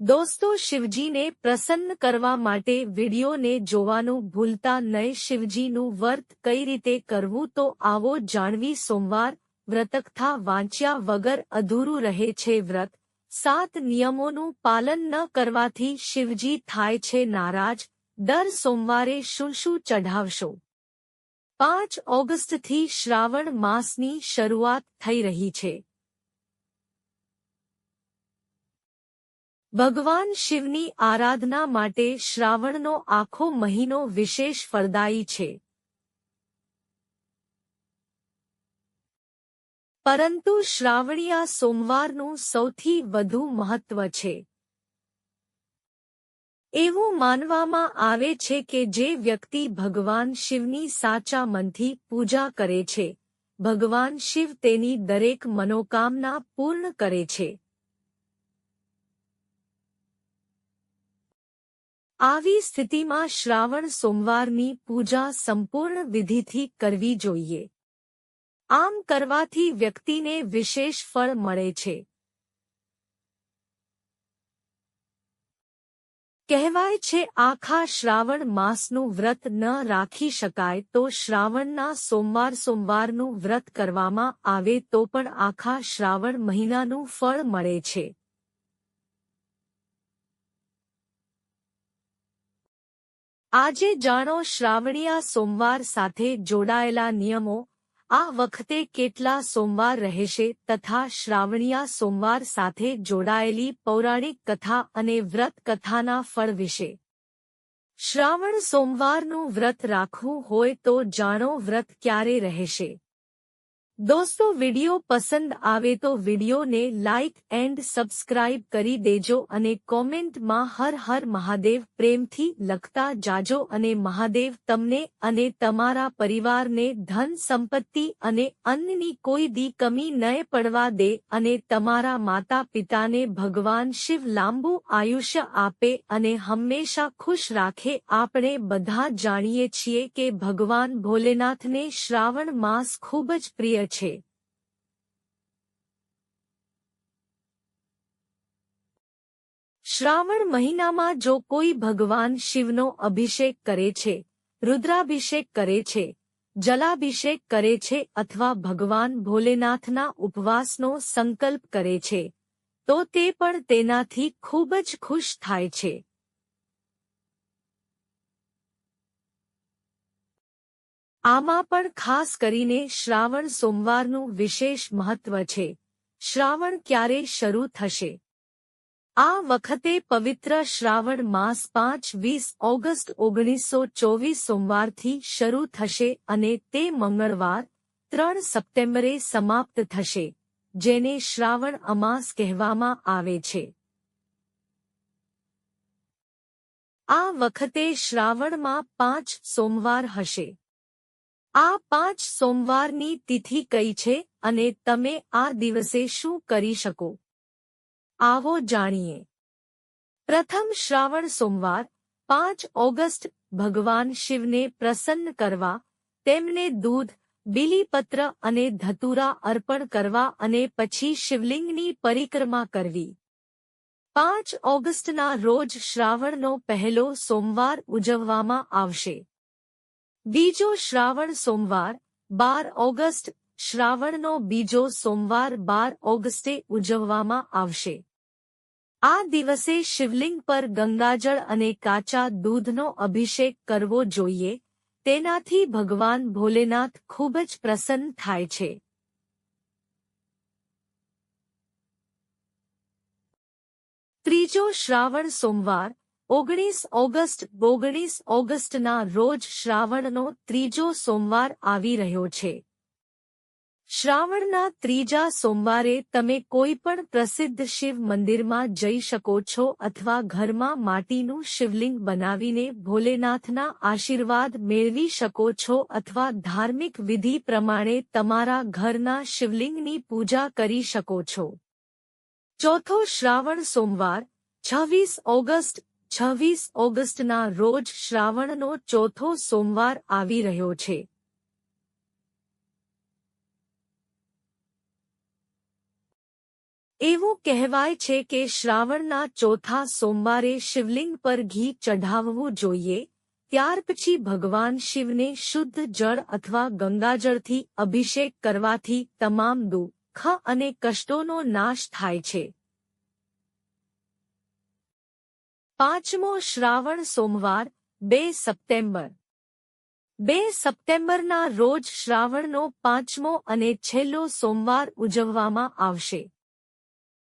દોસ્તો, શિવજીને પ્રસન્ન કરવા માટે વિડીયોને જોવાનું ભૂલતા નહીં. શિવજીનું વર્ત કઈ રીતે કરવું તો આવો જાણવી. સોમવાર વ્રતકથા વાંચ્યા વગર અધૂરું રહે છે વ્રત. સાત નિયમોનું પાલન ન કરવાથી શિવજી થાય છે નારાજ. દર સોમવારે શું શું ચઢાવશો? પાંચ ઓગસ્ટથી શ્રાવણ માસની શરૂઆત થઈ રહી છે. ભગવાન શિવની આરાધના માટે શ્રાવણનો આખો મહિનો વિશેષ ફળદાયી છે. પરંતુ શ્રાવણીયા સોમવારનું સૌથી વધુ મહત્વ છે. એવું માનવામાં આવે છે કે જે વ્યક્તિ ભગવાન શિવની સાચા મનથી પૂજા કરે છે, ભગવાન શિવ તેની દરેક મનોકામના પૂર્ણ કરે છે. આવી સ્થિતિમાં શ્રાવણ સોમવારની પૂજા સંપૂર્ણ વિધિથી કરવી જોઈએ. આમ કરવાથી વ્યક્તિને વિશેષ ફળ મળે છે. કહેવાય છે, આખા શ્રાવણ માસનું વ્રત ન રાખી શકાય તો શ્રાવણના સોમવાર સોમવારનું વ્રત કરવામાં આવે તો પણ આખા શ્રાવણ મહિનાનું ફળ મળે છે. આજે જાણો શ્રાવણીયા સોમવાર સાથે જોડાયેલા નિયમો, આ વખતે કેટલા સોમવાર રહેશે તથા શ્રાવણીયા સોમવાર સાથે જોડાયેલી પૌરાણિક કથા અને વ્રત કથાના ફળ વિશે. શ્રાવણ સોમવારનું વ્રત રાખવું હોય તો જાણો વ્રત ક્યારે રહેશે? દોસ્તો, વિડિયો પસંદ આવે તો વિડિયોને લાઇક એન્ડ સબસ્ક્રાઇબ કરી દેજો અને કોમેન્ટમાં હર હર મહાદેવ પ્રેમથી લખતા જાજો અને મહાદેવ તમને અને તમારા પરિવારને ધન સંપત્તિ અને અન્નની કોઈ દી કમી ન પડવા દે અને તમારા માતા પિતાને ભગવાન શિવ લાંબુ આયુષ્ય આપે અને હંમેશા ખુશ રાખે. આપણે બધા જાણીએ છીએ કે ભગવાન ભોલેનાથને શ્રાવણ માસ ખૂબ જ પ્રિય છે. શ્રાવણ મહિનામાં જો કોઈ ભગવાન શિવનો અભિષેક કરે છે, રુદ્રાભિષેક કરે છે, જલાભિષેક કરે છે અથવા ભગવાન ભોલેનાથના ઉપવાસનો સંકલ્પ કરે છે, તો તે પણ તેનાથી ખૂબ જ ખુશ થાય છે. આમાં પણ ખાસ કરીને શ્રાવણ સોમવારનું વિશેષ મહત્વ છે. શ્રાવણ ક્યારે શરૂ થશે? આ વખતે પવિત્ર શ્રાવણ માસ પાંચ વીસ ઓગસ્ટ ઓગણીસો ચોવીસ સોમવારથી શરૂ થશે અને તે મંગળવાર, ત્રણ સપ્ટેમ્બરે સમાપ્ત થશે, જેને શ્રાવણ અમાસ કહેવામાં આવે છે. આ વખતે શ્રાવણમાં પાંચ સોમવાર હશે. આ પાંચ સોમવારની તિથિ કઈ છે અને તમે આ દિવસે શું કરી શકો? આવો જાણીએ. પ્રથમ શ્રાવણ સોમવાર, પાંચ ઓગસ્ટ, ભગવાન શિવને પ્રસન્ન કરવા, તેમને દૂધ, બિલીપત્ર અને ધતુરા અર્પણ કરવા અને પછી શિવલિંગની પરિક્રમા કરવી. પાંચ ઓગસ્ટના રોજ શ્રાવણનો પહેલો સોમવાર ઉજવવામાં આવશે. બીજો શ્રાવણ સોમવાર, બાર ઓગસ્ટ, શ્રાવણનો બીજો સોમવાર, બાર ઓગસ્ટે ઉજવવામાં આવશે. આ દિવસે શિવલિંગ પર ગંગાજળ અને કાચા દૂધનો અભિષેક કરવો જોઈએ, તેનાથી ભગવાન ભોલેનાથ ખૂબ જ પ્રસન્ન થાય છે. ત્રીજો શ્રાવણ સોમવાર ઓગણીસ ઓગસ્ટ ઓગણીસ ઓગસ્ટના રોજ શ્રાવણનો ત્રીજો સોમવાર આવી રહ્યો છે. શ્રાવણના ત્રીજા સોમવારે તમે કોઈ પણ પ્રસિદ્ધ શિવ મંદિરમાં જઈ શકો છો અથવા ઘરમાં માટીનું શિવલિંગ બનાવીને ભોલેનાથના આશીર્વાદ મેળવી શકો છો અથવા ધાર્મિક વિધિ પ્રમાણે તમારા ઘરના શિવલિંગની પૂજા કરી શકો છો. ચોથો શ્રાવણ સોમવાર, છવ્વીસ ઓગસ્ટ છવ્વીસ ઓગસ્ટના રોજ શ્રાવણનો ચોથો સોમવાર આવી રહ્યો છે. એવું કહેવાય છે કે શ્રાવણના ચોથા સોમવારે શિવલિંગ પર ઘી ચઢાવવું જોઈએ, ત્યાર પછી ભગવાન શિવને શુદ્ધ જળ અથવા ગંગાજળથી અભિષેક કરવાથી તમામ દુઃખ અને કષ્ટોનો નાશ થાય છે. પાંચમો શ્રાવણ સોમવાર, બે સપ્ટેમ્બર. બે સપ્ટેમ્બરના રોજ શ્રાવણનો પાંચમો અને છેલ્લો સોમવાર ઉજવવામાં આવશે.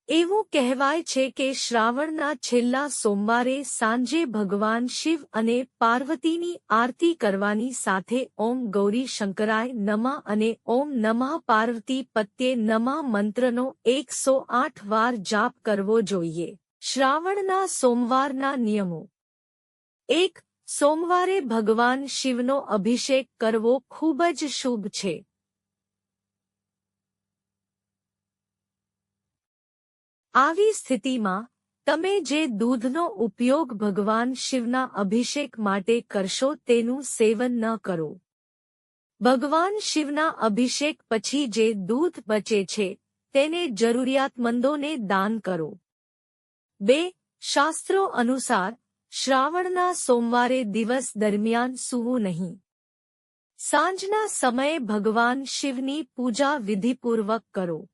એવું કહેવાય છે કે શ્રાવણના છેલ્લા સોમવારે સાંજે ભગવાન શિવ અને પાર્વતીની આરતી કરવાની સાથે ઓમ ગૌરી શંકરાય નમા અને ઓમ નમઃ પાર્વતી પત્યે નમા મંત્રનો એકસો આઠ વાર જાપ કરવો જોઈએ. શ્રાવણના સોમવારના નિયમો. એક, સોમવારે ભગવાન શિવનો અભિષેક કરવો ખૂબ જ શુભ છે. આવી સ્થિતિમાં, તમે જે દૂધનો ઉપયોગ ભગવાન શિવના અભિષેક માટે કરશો તેનું સેવન ન કરો. ભગવાન શિવના અભિષેક પછી જે દૂધ બચે છે, તેને જરૂરિયાતમંદોને દાન કરો. બે, શાસ્ત્રો અનુસાર શ્રાવણના સોમવારે દિવસ દરમિયાન સૂવું નહીં. સાંજના સમયે ભગવાન શિવની પૂજા વિધિપૂર્વક કરો.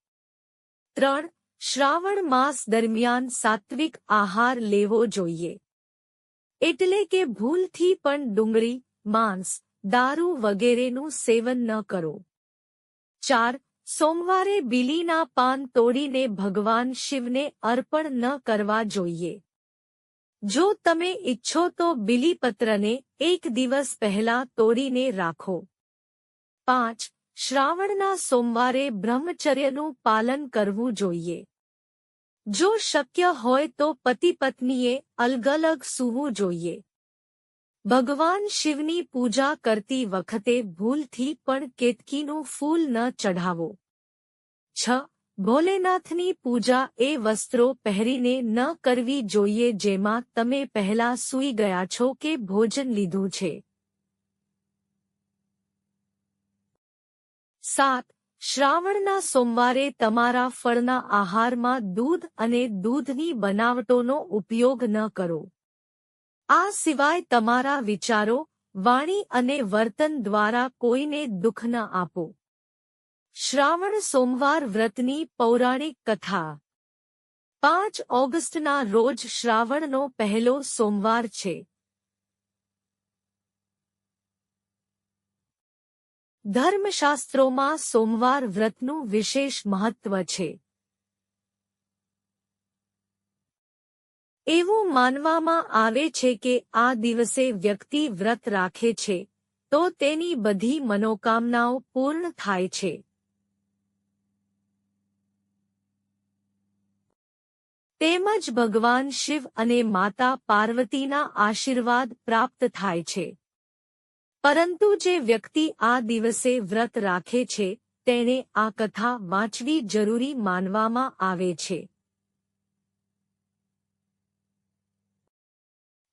ત્રણ, શ્રાવણ માસ દરમિયાન સાત્વિક આહાર લેવો જોઈએ. એટલે કે ભૂલથી પણ ડુંગળી, માંસ, દારૂ વગેરેનું સેવન ન કરો. ચાર સોમવારે બિલીના પાન તોડીને ભગવાન શિવને અર્પણ ન કરવા જોઈએ. જો તમે ઈચ્છો તો બિલીપત્રને એક દિવસ પહેલા તોડીને રાખો. પાંચ, શ્રાવણના સોમવારે બ્રહ્મચર્યનું પાલન કરવું જોઈએ. જો શક્ય હોય તો પતિ પત્નીએ અલગ અલગ સૂવું જોઈએ. ભગવાન શિવની પૂજા કરતી વખતે ભૂલથી પણ કેતકીનું ફૂલ ન ચઢાવો. છ, ભોલેનાથની પૂજા એ વસ્ત્રો પહેરીને ન કરવી જોઈએ જેમાં તમે પહેલા સૂઈ ગયા છો કે ભોજન લીધું છે. સાત, શ્રાવણના સોમવારે તમારા ફળના આહારમાં દૂધ અને દૂધની બનાવટોનો ઉપયોગ ન કરો. આ સિવાય તમારા વિચારો, વાણી અને વર્તન દ્વારા કોઈને દુઃખ ન આપો. શ્રાવણ સોમવાર વ્રતની પૌરાણિક કથા. પાંચ ઓગસ્ટના રોજ શ્રાવણનો પહેલો સોમવાર છે. ધર્મશાસ્ત્રોમાં સોમવાર વ્રતનું વિશેષ મહત્વ છે. એવું માનવામાં આવે છે કે આ દિવસે વ્યક્તિ વ્રત રાખે છે, તો તેની બધી મનોકામનાઓ પૂર્ણ થાય છે. તેમજ ભગવાન શિવ અને માતા પાર્વતીના આશીર્વાદ પ્રાપ્ત થાય છે. પરંતુ જે વ્યક્તિ આ દિવસે વ્રત રાખે છે, તેને આ કથા વાંચવી જરૂરી માનવામાં આવે છે.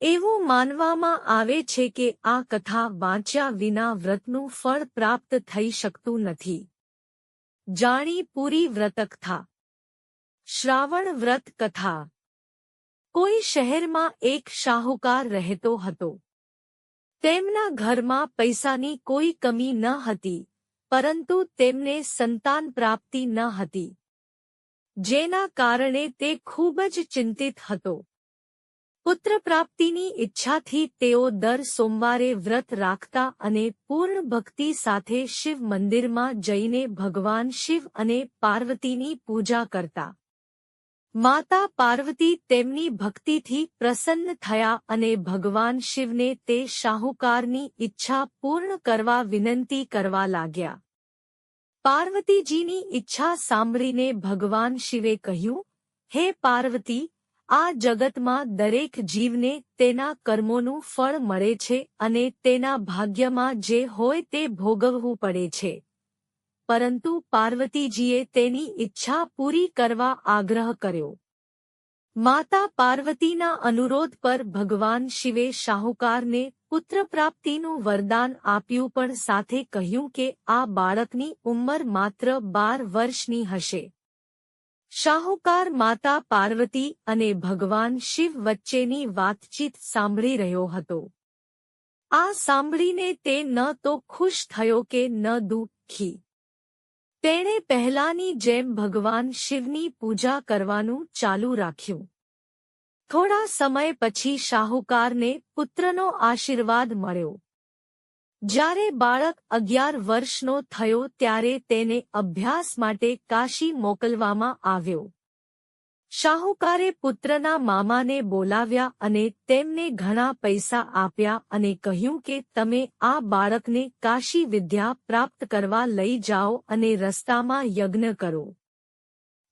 એવું માનવામાં આવે છે કે આ કથા વાંચ્યા વિના વ્રતનું ફળ પ્રાપ્ત થઈ શકતું નથી. જાણી પૂરી વ્રતકથા. શ્રાવણ વ્રત કથા. કોઈ શહેરમાં એક શાહુકાર રહેતો હતો. તેમના ઘરમાં પૈસાની કોઈ કમી ન હતી, પરંતુ તેમને સંતાન પ્રાપ્તિ ન હતી. જેના કારણે તે ખૂબ જ ચિંતિત હતો. પુત્ર પ્રાપ્તિની ઈચ્છાથી તેઓ દર સોમવારે વ્રત રાખતા અને પૂર્ણ ભક્તિ સાથે શિવ મંદિરમાં જઈને ભગવાન શિવ અને પાર્વતીની પૂજા કરતા. માતા પાર્વતી તેમની ભક્તિથી પ્રસન્ન થયા અને ભગવાન શિવને તે શાહુકારની ઈચ્છા પૂર્ણ કરવા વિનંતી કરવા લાગ્યા. પાર્વતીજીની ઈચ્છા સાંભળીને ભગવાન શિવે કહ્યું, હે પાર્વતી આ જગતમાં દરેક જીવને તેના કર્મોનું ફળ મળે છે અને તેના ભાગ્યમાં જે હોય તે ભોગવવું પડે છે. પરંતુ પાર્વતીજીએ તેની ઈચ્છા પૂરી કરવા આગ્રહ કર્યો. માતા પાર્વતીના અનુરોધ પર ભગવાન શિવે શાહુકારને પુત્ર પ્રાપ્તિનું વરદાન આપ્યું પણ સાથે કહ્યું કે આ બાળકની ઉંમર માત્ર બાર વર્ષની હશે. શાહુકાર માતા પાર્વતી અને ભગવાન શિવ વચ્ચેની વાતચીત સાંભળી રહ્યો હતો. આ સાંભળીને તે ન તો ખુશ થયો કે ન દુઃખી. તેણે પહેલાની જેમ ભગવાન શિવની પૂજા કરવાનું ચાલુ રાખ્યું. થોડા સમય પછી શાહુકારને પુત્રનો આશીર્વાદ મળ્યો. જ્યારે બાળક અગિયાર વર્ષનો થયો ત્યારે તેને અભ્યાસ માટે કાશી મોકલવામાં આવ્યો. શાહુકારે પુત્રના મામાને બોલાવ્યા અને તેમને ઘણા પૈસા આપ્યા અને કહ્યું કે તમે આ બાળકને કાશી વિદ્યા પ્રાપ્ત કરવા લઈ જાઓ અને રસ્તામાં યજ્ઞ કરો.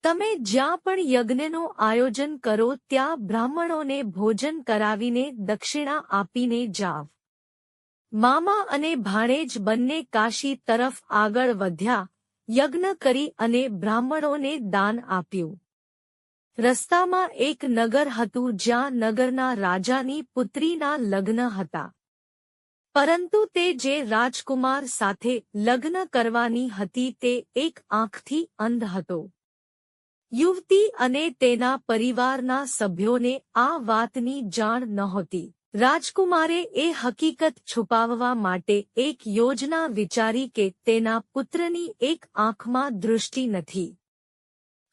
તમે જ્યાં પણ યજ્ઞનું આયોજન કરો ત્યાં બ્રાહ્મણોને ભોજન કરાવીને દક્ષિણા આપીને જાવ મામા અને ભાણેજ બંને કાશી તરફ આગળ વધ્યા, યજ્ઞ કરી અને બ્રાહ્મણોને દાન આપ્યું. રસ્તામાં એક નગર હતું જ્યાં નગરના રાજાની પુત્રીના લગ્ન હતા. પરંતુ તે જે રાજકુમાર સાથે લગ્ન કરવાની હતી તે એક આંખથી અંધ હતો. યુવતી અને તેના પરિવારના સભ્યોને આ વાતની જાણ નહોતી. રાજકુમારે એ હકીકત છુપાવવા માટે એક યોજના વિચારી કે તેના પુત્રની એક આંખમાં દૃષ્ટિ નથી.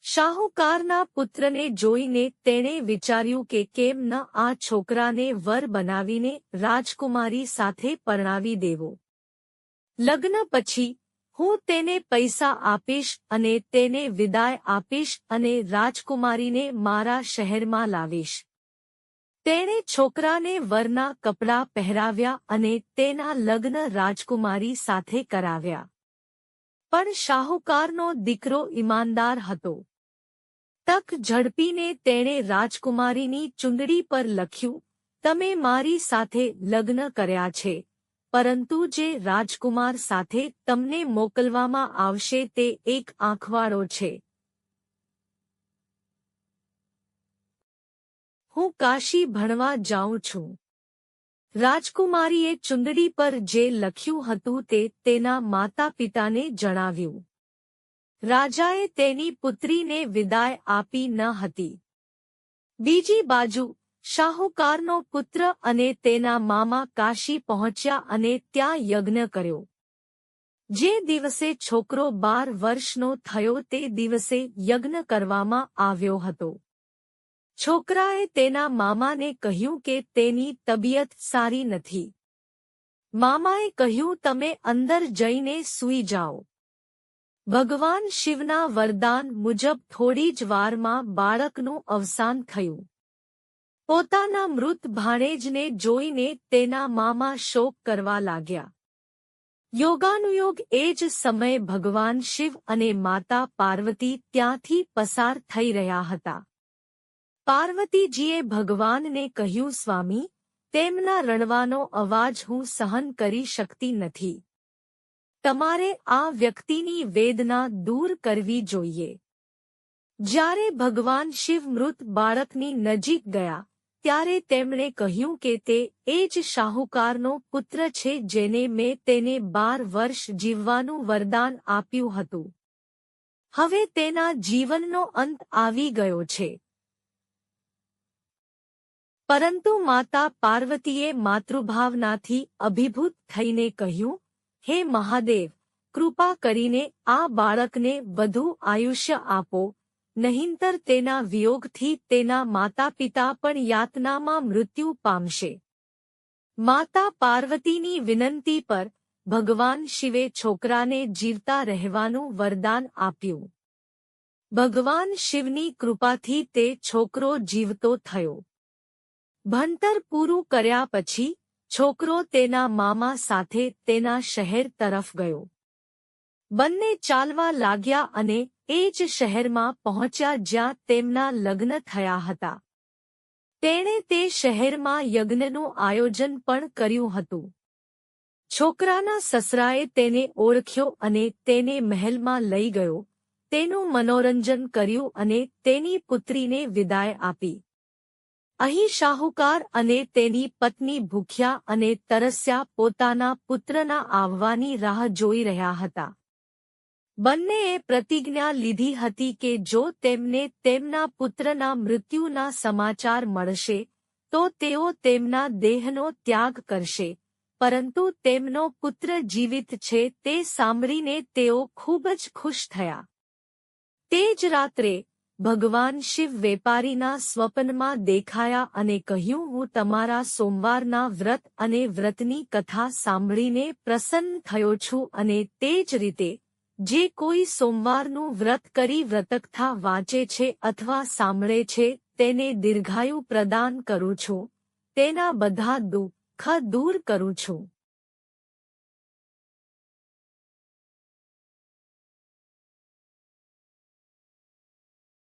શાહુકારના પુત્રને જોઈને તેણે વિચાર્યું કે કેમ ન આ છોકરાને વર બનાવીને રાજકુમારી સાથે પરણાવી દેવો. લગ્ન પછી, હું તેને પૈસા આપીશ અને તેને વિદાય આપીશ અને રાજકુમારીને મારા શહેરમાં લાવીશ. તેણે છોકરાને વરના કપડાં પહેરાવ્યા અને તેના લગ્ન રાજકુમારી સાથે કરાવ્યા. પણ શાહુકારનો દીકરો ઈમાનદાર હતો. તક ઝડપીને તેણે રાજકુમારીની ચુંદડી પર લખ્યું, તમે મારી સાથે લગ્ન કર્યા છે, પરંતુ જે રાજકુમાર સાથે તમને મોકલવામાં આવશે તે એક આંખવાળો છે. હું કાશી ભણવા જાઉં છું. રાજકુમારીએ ચુંદડી પર જે લખ્યું હતું તે તેના માતા પિતાને જણાવ્યું. રાજાએ તેની પુત્રીને વિદાય આપી ન હતી. બીજી બાજુ, શાહુકારનો પુત્ર અને તેના મામા કાશી પહોંચ્યા અને ત્યાં યજ્ઞ કર્યો. જે દિવસે છોકરો બાર વર્ષનો થયો તે દિવસે યજ્ઞ કરવામાં આવ્યો હતો. છોકરાએ તેના મામાને કહ્યું કે તેની તબિયત સારી નથી. મામાએ કહ્યું, તમે અંદર જઈને સૂઈ જાઓ. ભગવાન શિવના વરદાન મુજબ થોડી જ વારમાં બાળકનું અવસાન થયું. પોતાના મૃત ભાણેજને જોઈને તેના મામા શોક કરવા લાગ્યા. યોગાનુયોગ એ જ સમયે ભગવાન શિવ અને માતા પાર્વતી ત્યાંથી પસાર થઈ રહ્યા હતા. પાર્વતીજીએ ભગવાનને કહ્યું, સ્વામી, તેમના રણવાનો અવાજ હું સહન કરી શકતી નથી. તમારે આ વ્યક્તિની વેદના દૂર કરવી જોઈએ. જ્યારે ભગવાન શિવ મૃત બાળકની નજીક ગયા, ત્યારે તેમણે કહ્યું કે તે એ જ શાહુકારનો પુત્ર છે જેને મેં તેને બાર વર્ષ જીવવાનું વરદાન આપ્યું હતું. હવે તેના જીવનનો અંત આવી ગયો છે. પરંતુ માતા પાર્વતીએ માતૃભાવનાથી અભિભૂત થઈને કહ્યું, હે મહાદેવ, કૃપા કરીને આ બાળકને વધુ આયુષ્ય આપો. નહીંતર તેના વિયોગથી તેના માતા પિતા પણ યાતનામાં મૃત્યુ પામશે. માતા પાર્વતીની વિનંતી પર ભગવાન શિવે છોકરાને જીવતા રહેવાનું વરદાન આપ્યું. ભગવાન શિવની કૃપાથી તે છોકરો જીવતો થયો. ભણતર પૂરું કર્યા પછી, છોકરો તેના મામા સાથે તેના શહેર તરફ ગયો. બંને ચાલવા લાગ્યા અને એ જ શહેરમાં પહોંચ્યા જ્યાં તેમના લગ્ન થયા હતા. તેણે તે શહેરમાં યજ્ઞનું આયોજન પણ કર્યું હતું. છોકરાના સસરાએ તેને ઓળખ્યો અને તેને મહેલમાં લઈ ગયો, તેનું મનોરંજન કર્યું અને તેની પુત્રીને વિદાય આપી. અહીં શાહુકાર અને તેની પત્ની ભૂખ્યા અને તરસ્યા પોતાના પુત્રના આવવાની રાહ જોઈ રહ્યા હતા. બંનેએ પ્રતિજ્ઞા લીધી હતી કે જો તેમને તેમના પુત્રના મૃત્યુના સમાચાર મળશે, તો તેઓ તેમના દેહનો ત્યાગ કરશે, પરંતુ તેમનો પુત્ર જીવિત છે તે સાંભળીને તેઓ ખૂબ જ ખુશ થયા. તે જ રાત્રે ભગવાન શિવ વેપારીના સ્વપ્નમાં દેખાયા અને કહ્યું, હું તમારા સોમવારના વ્રત અને વ્રતની કથા સાંભળીને પ્રસન્ન થયો છું અને તે જ રીતે, જે કોઈ સોમવારનું વ્રત કરી વ્રતકથા વાંચે છે અથવા સાંભળે છે, તેને દીર્ઘાયુ પ્રદાન કરું છું. તેના બધા દુઃખ દૂર કરું છું.